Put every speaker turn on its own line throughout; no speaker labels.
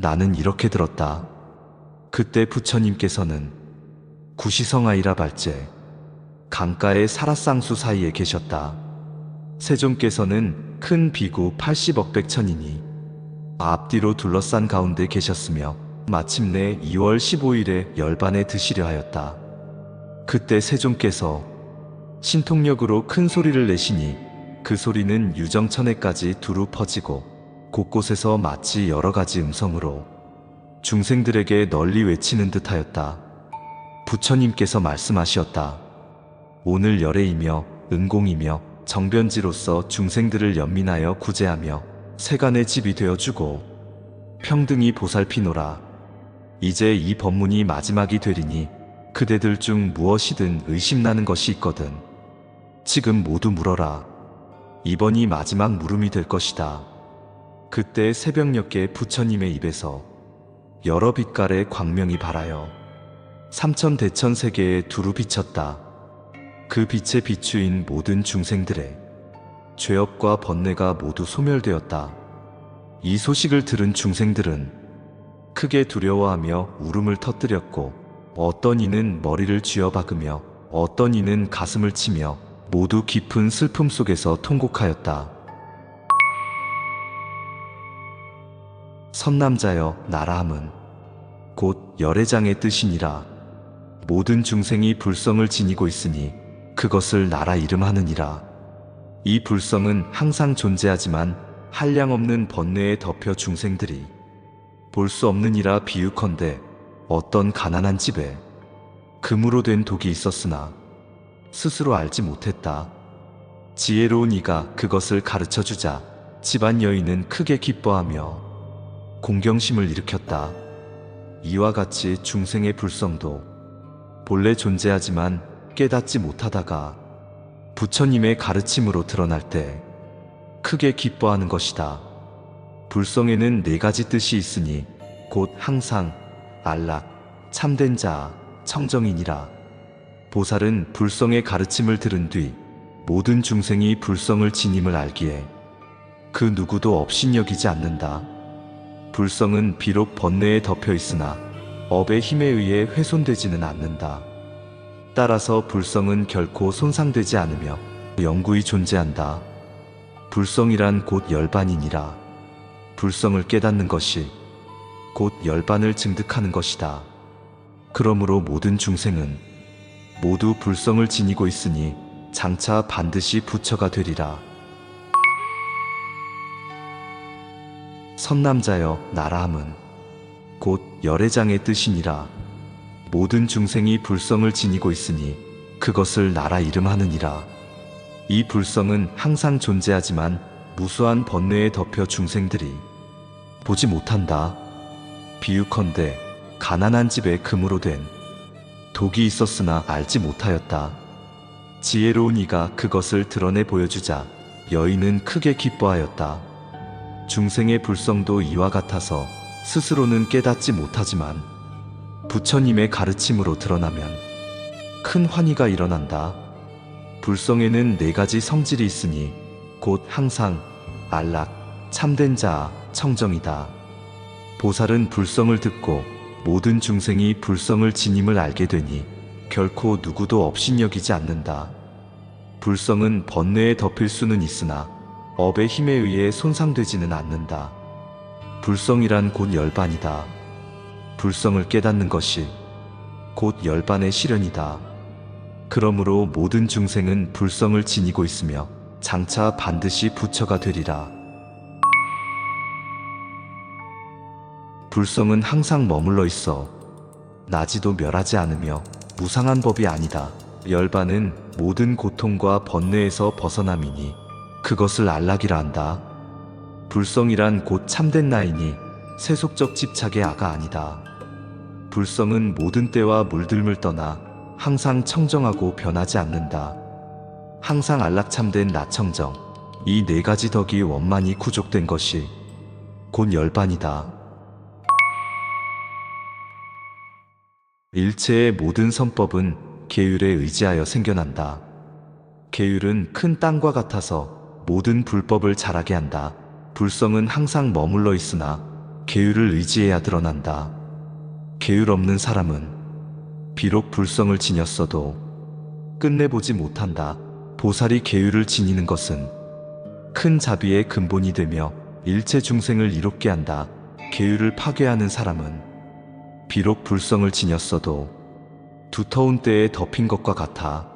나는 이렇게 들었다. 그때 부처님께서는 구시성아이라 발제 강가의 사라쌍수 사이에 계셨다. 세종께서는 큰 비구 80억 백천이니 앞뒤로 둘러싼 가운데 계셨으며 마침내 2월 15일에 열반에 드시려 하였다. 그때 세종께서 신통력으로 큰 소리를 내시니 그 소리는 유정천에까지 두루 퍼지고 곳곳에서 마치 여러 가지 음성으로 중생들에게 널리 외치는 듯하였다. 부처님께서 말씀하시었다. 오늘 열애이며 은공이며 정변지로서 중생들을 연민하여 구제하며 세간의 집이 되어주고 평등히 보살피노라. 이제 이 법문이 마지막이 되리니 그대들 중 무엇이든 의심나는 것이 있거든. 지금 모두 물어라. 이번이 마지막 물음이 될 것이다. 그때 새벽녘에 부처님의 입에서 여러 빛깔의 광명이 발하여 삼천 대천 세계에 두루 비쳤다. 그 빛에 비추인 모든 중생들의 죄업과 번뇌가 모두 소멸되었다. 이 소식을 들은 중생들은 크게 두려워하며 울음을 터뜨렸고 어떤 이는 머리를 쥐어박으며 어떤 이는 가슴을 치며 모두 깊은 슬픔 속에서 통곡하였다. 선남자여 나라함은 곧 열애장의 뜻이니라. 모든 중생이 불성을 지니고 있으니 그것을 나라 이름하느니라. 이 불성은 항상 존재하지만 한량 없는 번뇌에 덮여 중생들이 볼 수 없느니라 비유컨대 어떤 가난한 집에 금으로 된 독이 있었으나 스스로 알지 못했다. 지혜로운 이가 그것을 가르쳐 주자 집안 여인은 크게 기뻐하며 공경심을 일으켰다. 이와 같이 중생의 불성도 본래 존재하지만 깨닫지 못하다가 부처님의 가르침으로 드러날 때 크게 기뻐하는 것이다. 불성에는 네 가지 뜻이 있으니 곧 항상, 안락, 참된 자, 청정이니라. 보살은 불성의 가르침을 들은 뒤 모든 중생이 불성을 지님을 알기에 그 누구도 업신여기지 않는다. 불성은 비록 번뇌에 덮여 있으나 업의 힘에 의해 훼손되지는 않는다. 따라서 불성은 결코 손상되지 않으며 영구히 존재한다. 불성이란 곧 열반이니라. 불성을 깨닫는 것이 곧 열반을 증득하는 것이다. 그러므로 모든 중생은 모두 불성을 지니고 있으니 장차 반드시 부처가 되리라. 선남자여 나라함은 곧 열애장의 뜻이니라. 모든 중생이 불성을 지니고 있으니 그것을 나라 이름하느니라. 이 불성은 항상 존재하지만 무수한 번뇌에 덮여 중생들이 보지 못한다. 비유컨대 가난한 집에 금으로 된 독이 있었으나 알지 못하였다. 지혜로운 이가 그것을 드러내 보여주자 여인은 크게 기뻐하였다. 중생의 불성도 이와 같아서 스스로는 깨닫지 못하지만 부처님의 가르침으로 드러나면 큰 환희가 일어난다. 불성에는 네 가지 성질이 있으니 곧 항상, 안락, 참된 자, 청정이다. 보살은 불성을 듣고 모든 중생이 불성을 지님을 알게 되니 결코 누구도 업신여기지 않는다. 불성은 번뇌에 덮일 수는 있으나 업의 힘에 의해 손상되지는 않는다. 불성이란 곧 열반이다. 불성을 깨닫는 것이 곧 열반의 실현이다. 그러므로 모든 중생은 불성을 지니고 있으며 장차 반드시 부처가 되리라. 불성은 항상 머물러 있어 나지도 멸하지 않으며 무상한 법이 아니다. 열반은 모든 고통과 번뇌에서 벗어남이니 그것을 안락이라 한다. 불성이란 곧 참된 나이니 세속적 집착의 아가 아니다. 불성은 모든 때와 물들물 떠나 항상 청정하고 변하지 않는다. 항상 안락 참된 나청정 이 네 가지 덕이 원만히 구족된 것이 곧 열반이다. 일체의 모든 선법은 계율에 의지하여 생겨난다. 계율은 큰 땅과 같아서 모든 불법을 자라게 한다. 불성은 항상 머물러 있으나 계율을 의지해야 드러난다. 계율 없는 사람은 비록 불성을 지녔어도 끝내보지 못한다. 보살이 계율을 지니는 것은 큰 자비의 근본이 되며 일체 중생을 이롭게 한다. 계율을 파괴하는 사람은 비록 불성을 지녔어도 두터운 때에 덮인 것과 같아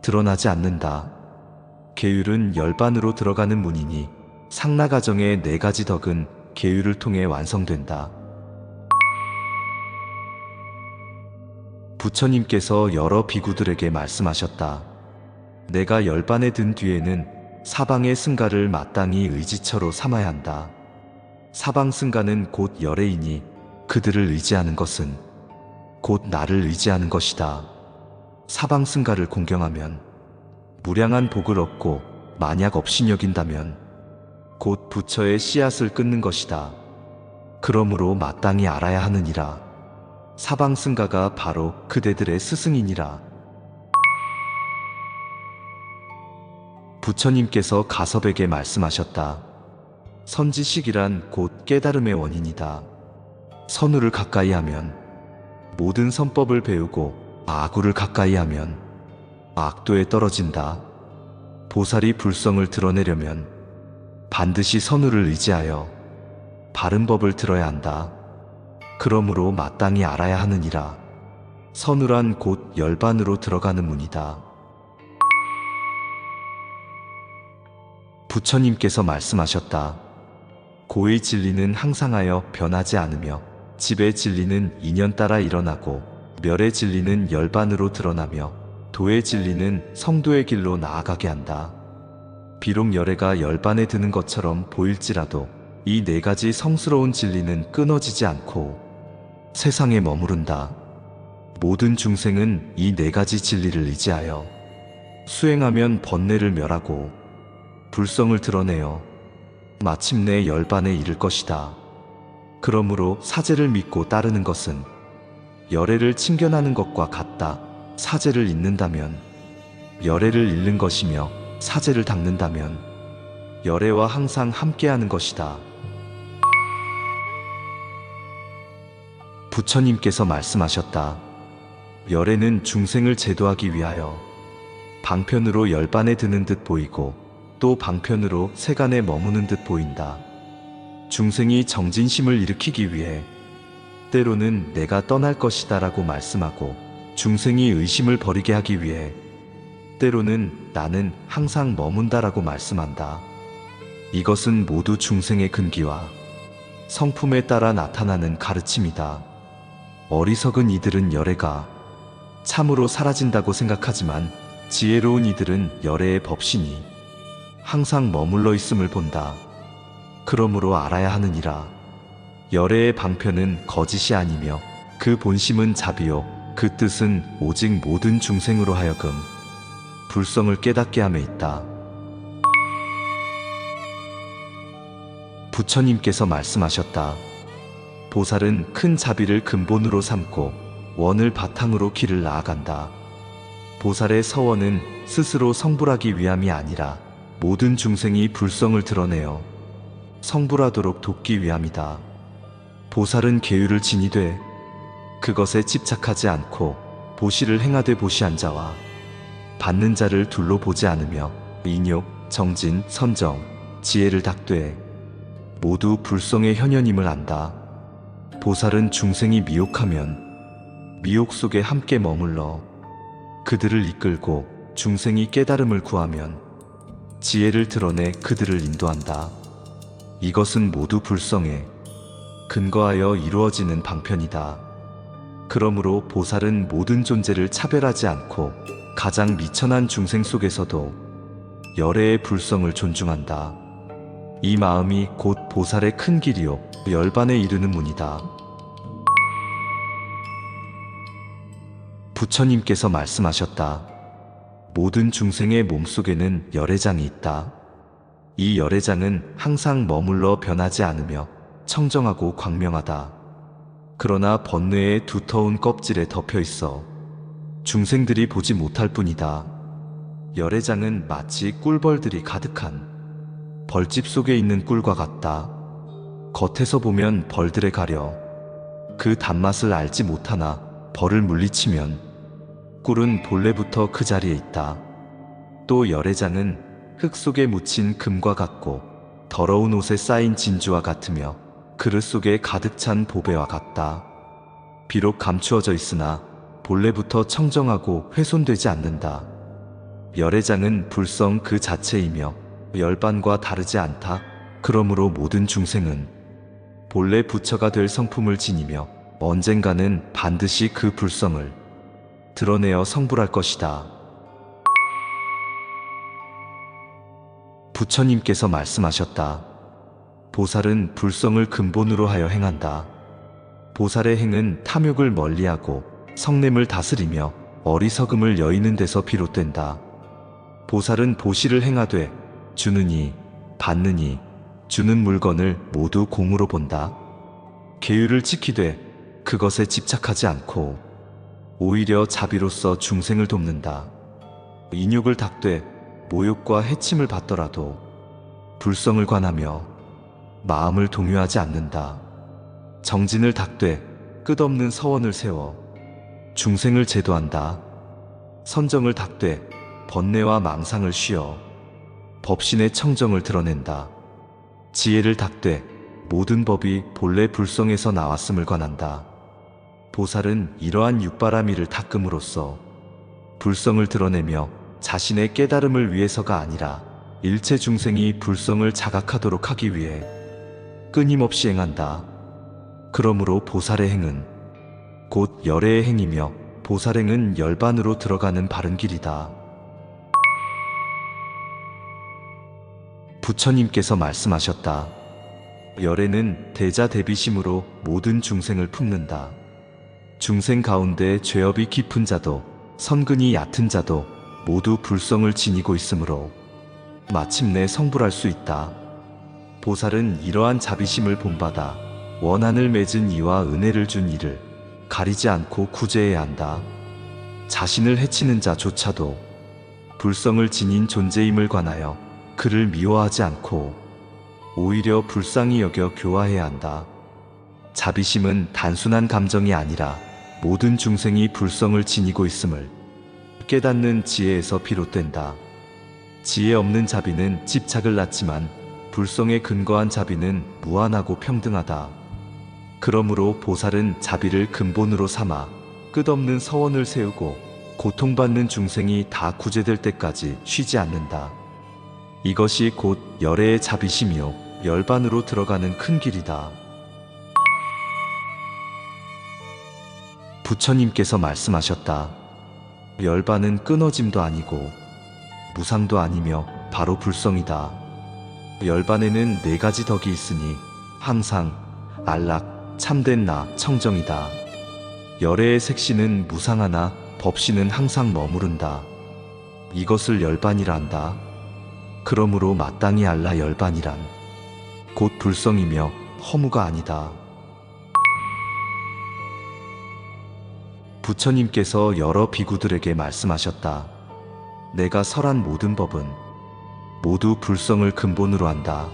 드러나지 않는다. 계율은 열반으로 들어가는 문이니 상나 가정의 네 가지 덕은 계율을 통해 완성된다. 부처님께서 여러 비구들에게 말씀하셨다. 내가 열반에 든 뒤에는 사방의 승가를 마땅히 의지처로 삼아야 한다. 사방 승가는 곧 열애이니 그들을 의지하는 것은 곧 나를 의지하는 것이다. 사방 승가를 공경하면 무량한 복을 얻고 만약 없인 여긴다면 곧 부처의 씨앗을 끊는 것이다. 그러므로 마땅히 알아야 하느니라. 사방 승가가 바로 그대들의 스승이니라. 부처님께서 가섭에게 말씀하셨다. 선지식이란 곧 깨달음의 원인이다. 선우를 가까이 하면 모든 선법을 배우고 아구를 가까이 하면 악도에 떨어진다. 보살이 불성을 드러내려면 반드시 선우를 의지하여 바른 법을 들어야 한다. 그러므로 마땅히 알아야 하느니라. 선우란 곧 열반으로 들어가는 문이다. 부처님께서 말씀하셨다. 고의 진리는 항상하여 변하지 않으며 집의 진리는 인연 따라 일어나고 멸의 진리는 열반으로 드러나며 도의 진리는 성도의 길로 나아가게 한다. 비록 열애가 열반에 드는 것처럼 보일지라도 이 네 가지 성스러운 진리는 끊어지지 않고 세상에 머무른다. 모든 중생은 이 네 가지 진리를 의지하여 수행하면 번뇌를 멸하고 불성을 드러내어 마침내 열반에 이를 것이다. 그러므로 사제를 믿고 따르는 것은 열애를 친견하는 것과 같다. 사제를 잇는다면 열애를 잃는 것이며 사제를 닦는다면 열애와 항상 함께하는 것이다. 부처님께서 말씀하셨다. 열애는 중생을 제도하기 위하여 방편으로 열반에 드는 듯 보이고 또 방편으로 세간에 머무는 듯 보인다. 중생이 정진심을 일으키기 위해 때로는 내가 떠날 것이다 라고 말씀하고 중생이 의심을 버리게 하기 위해 때로는 나는 항상 머문다라고 말씀한다. 이것은 모두 중생의 근기와 성품에 따라 나타나는 가르침이다. 어리석은 이들은 열애가 참으로 사라진다고 생각하지만 지혜로운 이들은 열애의 법신이 항상 머물러 있음을 본다. 그러므로 알아야 하느니라. 열애의 방편은 거짓이 아니며 그 본심은 자비요 그 뜻은 오직 모든 중생으로 하여금 불성을 깨닫게 함에 있다. 부처님께서 말씀하셨다. 보살은 큰 자비를 근본으로 삼고 원을 바탕으로 길을 나아간다. 보살의 서원은 스스로 성불하기 위함이 아니라 모든 중생이 불성을 드러내어 성불하도록 돕기 위함이다. 보살은 계율을 지니되 그것에 집착하지 않고 보시를 행하되 보시한 자와 받는 자를 둘로 보지 않으며 인욕, 정진, 선정, 지혜를 닦되 모두 불성의 현현임을 안다. 보살은 중생이 미혹하면 미혹 속에 함께 머물러 그들을 이끌고 중생이 깨달음을 구하면 지혜를 드러내 그들을 인도한다. 이것은 모두 불성에 근거하여 이루어지는 방편이다. 그러므로 보살은 모든 존재를 차별하지 않고 가장 미천한 중생 속에서도 열애의 불성을 존중한다. 이 마음이 곧 보살의 큰 길이요 열반에 이르는 문이다. 부처님께서 말씀하셨다. 모든 중생의 몸속에는 열애장이 있다. 이 열애장은 항상 머물러 변하지 않으며 청정하고 광명하다. 그러나 번뇌의 두터운 껍질에 덮여 있어 중생들이 보지 못할 뿐이다. 열애장은 마치 꿀벌들이 가득한 벌집 속에 있는 꿀과 같다. 겉에서 보면 벌들에 가려 그 단맛을 알지 못하나 벌을 물리치면 꿀은 본래부터 그 자리에 있다. 또 열애장은 흙 속에 묻힌 금과 같고 더러운 옷에 쌓인 진주와 같으며 그릇 속에 가득 찬 보배와 같다. 비록 감추어져 있으나 본래부터 청정하고 훼손되지 않는다. 열애장은 불성 그 자체이며 열반과 다르지 않다. 그러므로 모든 중생은 본래 부처가 될 성품을 지니며 언젠가는 반드시 그 불성을 드러내어 성불할 것이다. 부처님께서 말씀하셨다. 보살은 불성을 근본으로 하여 행한다. 보살의 행은 탐욕을 멀리하고 성냄을 다스리며 어리석음을 여의는 데서 비롯된다. 보살은 보시를 행하되 주느니 받느니 주는 물건을 모두 공으로 본다. 계율을 지키되 그것에 집착하지 않고 오히려 자비로서 중생을 돕는다. 인욕을 닦되 모욕과 해침을 받더라도 불성을 관하며 마음을 동요하지 않는다. 정진을 닦되 끝없는 서원을 세워 중생을 제도한다. 선정을 닦되 번뇌와 망상을 쉬어 법신의 청정을 드러낸다. 지혜를 닦되 모든 법이 본래 불성에서 나왔음을 관한다. 보살은 이러한 육바라미를 닦음으로써 불성을 드러내며 자신의 깨달음을 위해서가 아니라 일체 중생이 불성을 자각하도록 하기 위해 끊임없이 행한다. 그러므로 보살의 행은 곧 열애의 행이며 보살행은 열반으로 들어가는 바른 길이다. 부처님께서 말씀하셨다. 열애는 대자 대비심으로 모든 중생을 품는다. 중생 가운데 죄업이 깊은 자도 선근이 얕은 자도 모두 불성을 지니고 있으므로 마침내 성불할 수 있다. 보살은 이러한 자비심을 본받아 원한을 맺은 이와 은혜를 준 이를 가리지 않고 구제해야 한다. 자신을 해치는 자조차도 불성을 지닌 존재임을 관하여 그를 미워하지 않고 오히려 불쌍히 여겨 교화해야 한다. 자비심은 단순한 감정이 아니라 모든 중생이 불성을 지니고 있음을 깨닫는 지혜에서 비롯된다. 지혜 없는 자비는 집착을 낳지만 불성에 근거한 자비는 무한하고 평등하다. 그러므로 보살은 자비를 근본으로 삼아 끝없는 서원을 세우고 고통받는 중생이 다 구제될 때까지 쉬지 않는다. 이것이 곧 열애의 자비심이요 열반으로 들어가는 큰 길이다. 부처님께서 말씀하셨다. 열반은 끊어짐도 아니고 무상도 아니며 바로 불성이다. 열반에는 네 가지 덕이 있으니 항상, 안락, 참된 나, 청정이다. 열애의 색시는 무상하나 법시는 항상 머무른다. 이것을 열반이라 한다. 그러므로 마땅히 알라 열반이란 곧 불성이며 허무가 아니다. 부처님께서 여러 비구들에게 말씀하셨다. 내가 설한 모든 법은 모두 불성을 근본으로 한다.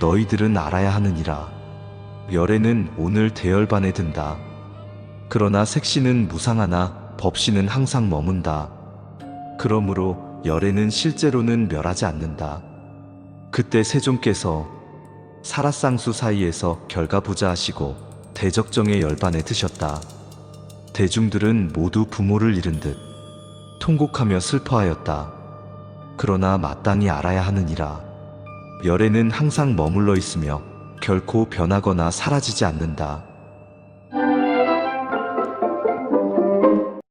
너희들은 알아야 하느니라. 열애는 오늘 대열반에 든다. 그러나 색시는 무상하나 법시는 항상 머문다. 그러므로 열애는 실제로는 멸하지 않는다. 그때 세종께서 사라쌍수 사이에서 결가부자하시고 대적정의 열반에 드셨다. 대중들은 모두 부모를 잃은 듯 통곡하며 슬퍼하였다. 그러나 마땅히 알아야 하느니라. 열애는 항상 머물러 있으며 결코 변하거나 사라지지 않는다.